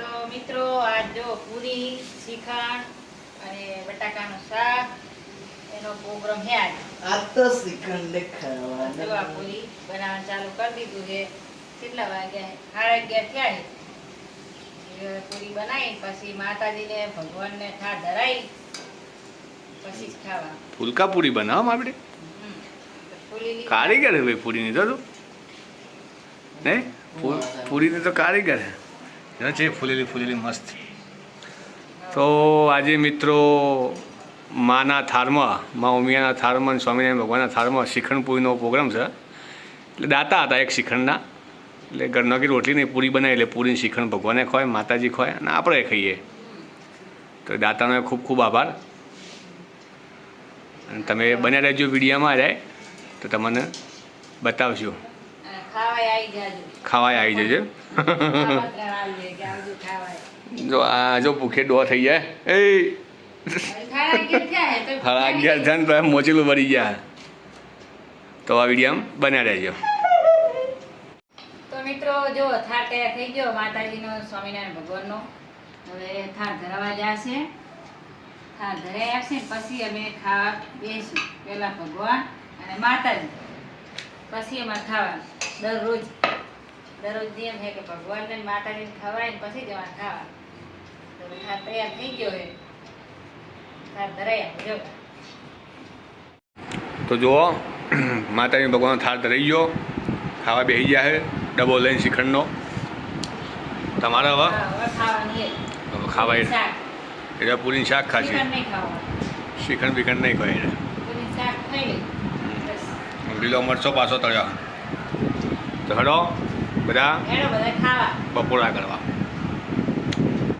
તો મિત્રો આ જો પૂરી શ્રીખંડ અને બટાકાનું શાક એનો પ્રોગ્રામ હે આજ. આ તો શ્રીખંડ જો આ પૂરી બનાવવાનું ચાલુ કરી દીધું છે. કેટલા વાગ્યા? સાડા અગિયાર થયા છે. પૂરી બનાવી પછી માતાજીને ભગવાનને ઠા ધરાઈ પછી જ ખાવા ફુલકા પૂરી બનાવવા આપણે. કારીગર હે ભાઈ પૂરીની તો તું? ને? પૂરીની તો કારીગર હે એના છે ફૂલેલી ફૂલેલી મસ્ત. તો આજે મિત્રો માના થારમાં મા ઉમિયાના થારમાં અને સ્વામિનારાયણ ભગવાનના થારમાં શિખંડપુરીનો પ્રોગ્રામ છે. એટલે દાતા હતા એક શિખંડના. એટલે ઘરના કે રોટલીની પૂરી બનાવી એટલે પૂરીને શિખંડ ભગવાને ખવાય માતાજી ખવાય અને આપણે ખાઈએ. તો દાતાનો ખૂબ ખૂબ આભાર. અને તમે બન્યા રહેજો વિડીયામાં જાય તો તમને બતાવશું. ખાવાય આવી જાજો. જો આ જો ભૂખે ડો થઈ જાય. એ સાડા અગિયાર છે તો થાય ને તો એમ મોચેલું ભરી ગયા તો આ વિડીયામાં બન્યા રહેજો. તો મિત્રો જો થાર તૈયાર થઈ ગયો માતાજીનો સ્વામિનારાયણ ભગવાનનો. હવે થાર ધરાવા જશે. થાર ધરાઈ આવશે પછી અમે ખાવા બેસી પેલા ભગવાન અને માતાજી. પછી અમારે ખાવાનું. દરરોજ. દરરોજ નિયમ છે કે ભગવાનને માતાજીને ખવાય ને પછી જવાનું ખાવા તો હવે તૈયાર થઈ ગયો છે. થાળ ધરાયા જો. તો જુઓ માતાજી ભગવાન થાળ ધરાઈ ગયો. ખાવા બેસી ગયા છે ડબો લઈને શ્રીખંડનો તમારે હવે? ખાવાય. એટલે પૂરી શાક ખાશે. શ્રીખંડ બીખંડ નહીં ખાય લીલો મરચો પાછો તળ્યો. તો હડો. બધા બપોરા કરવા.